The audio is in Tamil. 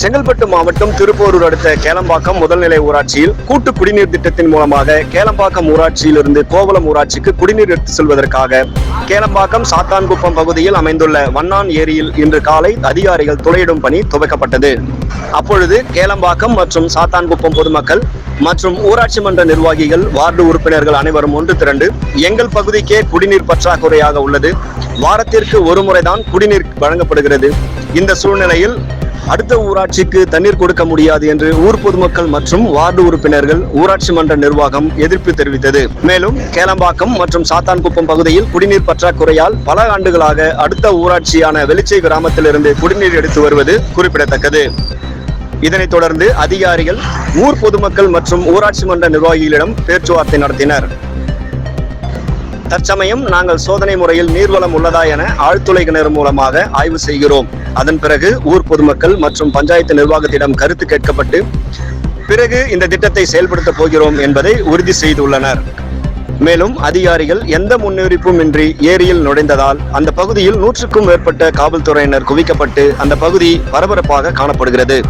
செங்கல்பட்டு மாவட்டம் திருப்போரூர் அடுத்த கேளம்பாக்கம் முதல்நிலை ஊராட்சியில் கூட்டு குடிநீர் திட்டத்தின் மூலமாக கேளம்பாக்கம் ஊராட்சியிலிருந்து கோவளம் ஊராட்சிக்கு குடிநீர் எடுத்து செல்வதற்காக கேளம்பாக்கம் சாத்தான்குப்பம் பகுதியில் அமைந்துள்ள வண்ணான் ஏரியில் இன்று காலை அதிகாரிகள் துளையிடும் பணி துவக்கப்பட்டது. அப்பொழுது கேளம்பாக்கம் மற்றும் சாத்தான்குப்பம் பொதுமக்கள் மற்றும் ஊராட்சி மன்ற நிர்வாகிகள் வார்டு உறுப்பினர்கள் அனைவரும் ஒன்று திரண்டு எங்கள் பகுதிக்கே குடிநீர் பற்றாக்குறையாக உள்ளது. வாரத்திற்கு ஒரு முறைதான் குடிநீர் வழங்கப்படுகிறது. இந்த சூழ்நிலையில் அடுத்த ஊராட்சிக்கு தண்ணீர் கொடுக்க முடியாது என்று ஊர் பொதுமக்கள் மற்றும் வார்டு உறுப்பினர்கள் ஊராட்சி மன்ற நிர்வாகம் எதிர்ப்பு தெரிவித்தது. மேலும் கேளம்பாக்கம் மற்றும் சாத்தான்குப்பம் பகுதியில் குடிநீர் பற்றாக்குறையால் பல ஆண்டுகளாக அடுத்த ஊராட்சியான வெளிச்சை கிராமத்திலிருந்து குடிநீர் எடுத்து வருவது குறிப்பிடத்தக்கது. இதனைத் தொடர்ந்து அதிகாரிகள் ஊர் பொதுமக்கள் மற்றும் ஊராட்சி மன்ற நிர்வாகிகளிடம் பேச்சுவார்த்தை நடத்தினர். தற்சமயம் நாங்கள் சோதனை முறையில் நீர்வளம் உள்ளதா என ஆழ்துளை கிணறு மூலமாக ஆய்வு செய்கிறோம். அதன் பிறகு ஊர் பொதுமக்கள் மற்றும் பஞ்சாயத்து நிர்வாகத்திடம் கருத்து கேட்கப்பட்டு பிறகு இந்த திட்டத்தை செயல்படுத்தப் போகிறோம் என்பதை உறுதி செய்துள்ளனர். மேலும் அதிகாரிகள் எந்த முன்னறிவிப்பும் இன்றி ஏரியில் நுழைந்ததால் அந்த பகுதியில் நூற்றுக்கும் மேற்பட்ட காவல்துறையினர் குவிக்கப்பட்டு அந்த பகுதி பரபரப்பாக காணப்படுகிறது.